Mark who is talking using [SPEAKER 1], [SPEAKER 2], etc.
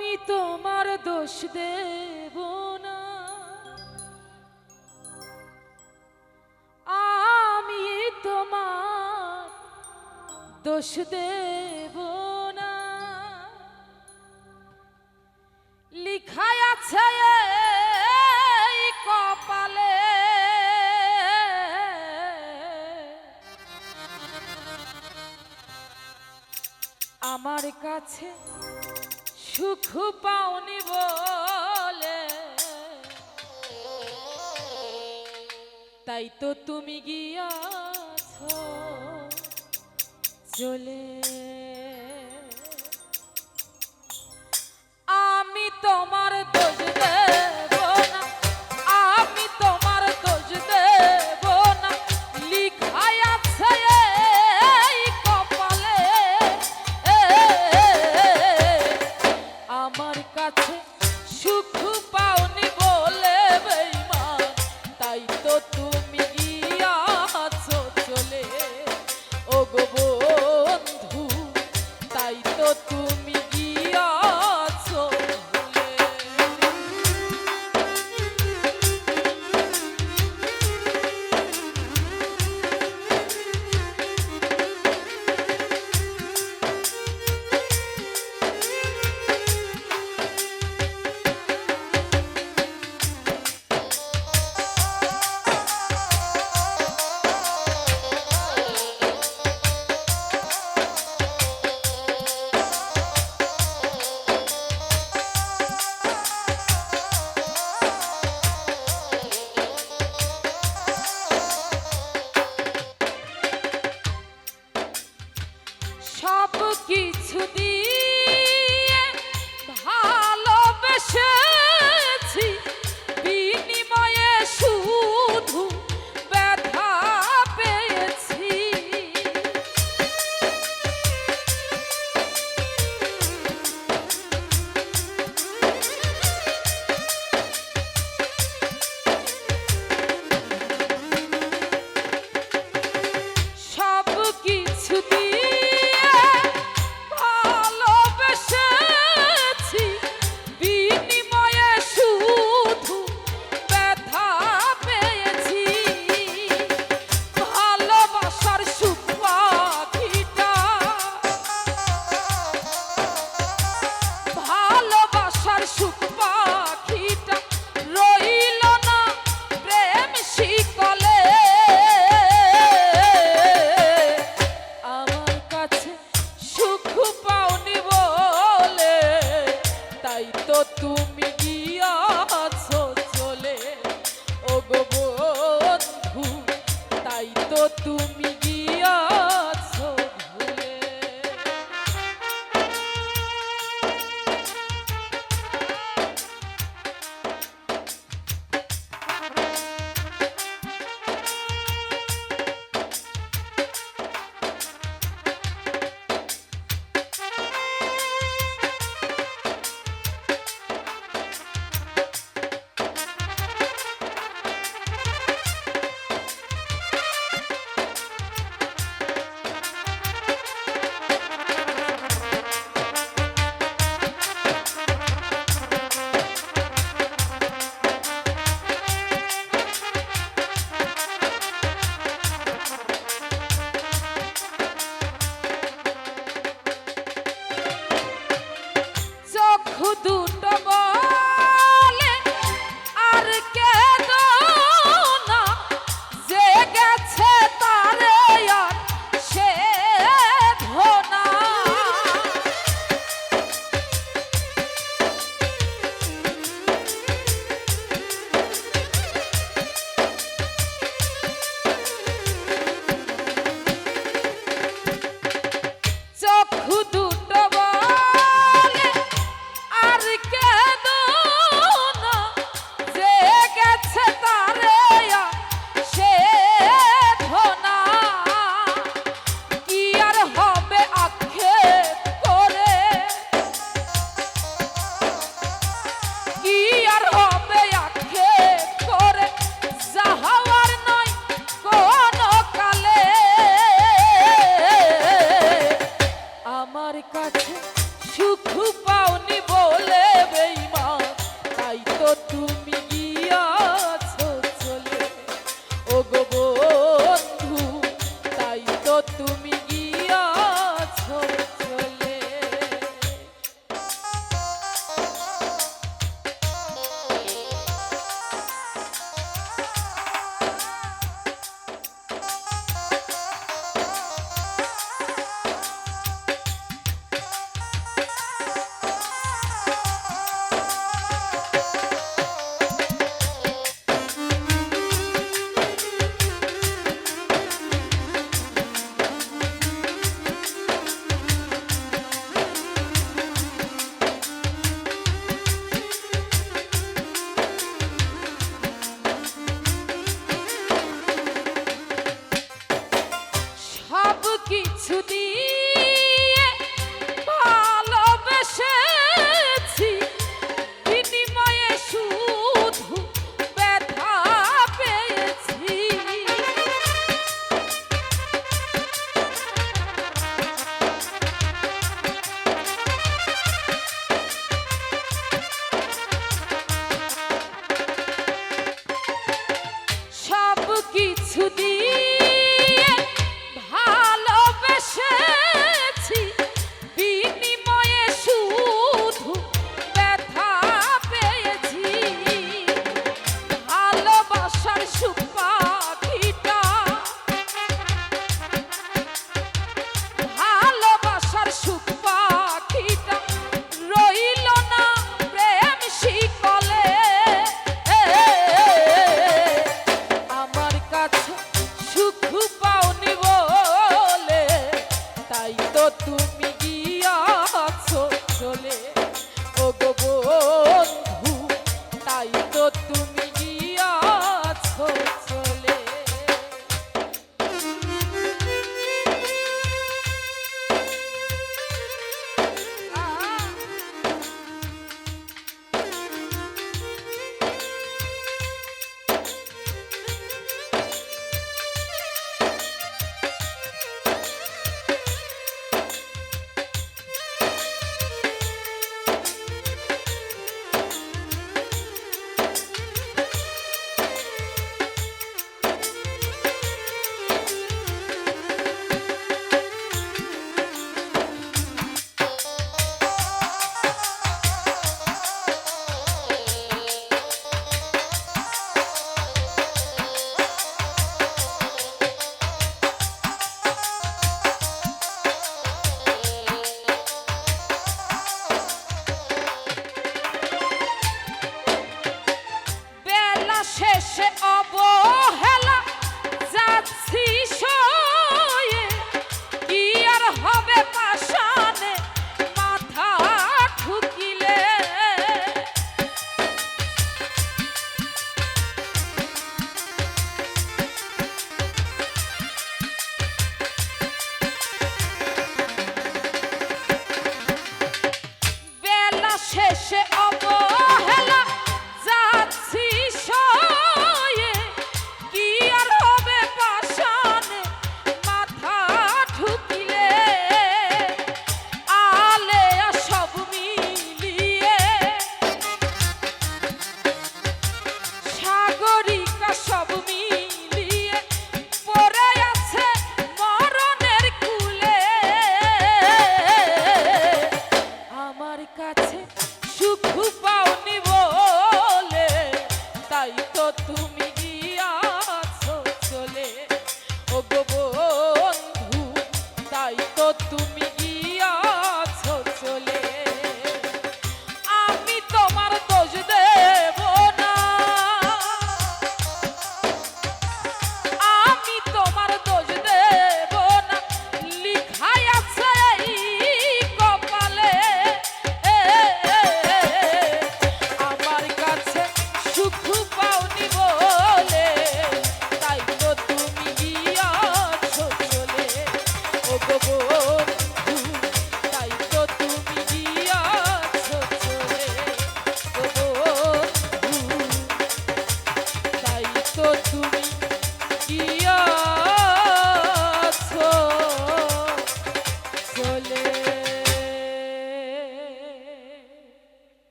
[SPEAKER 1] আমি তোমার দোষ দেব না। আমি তোমার দোষ দেব না। লিখা আছে কপালে। আমার কাছে সুখ পাওনি বলে। তাই তো তুমি গিয়াছ চলে। আমি তোমার তুমি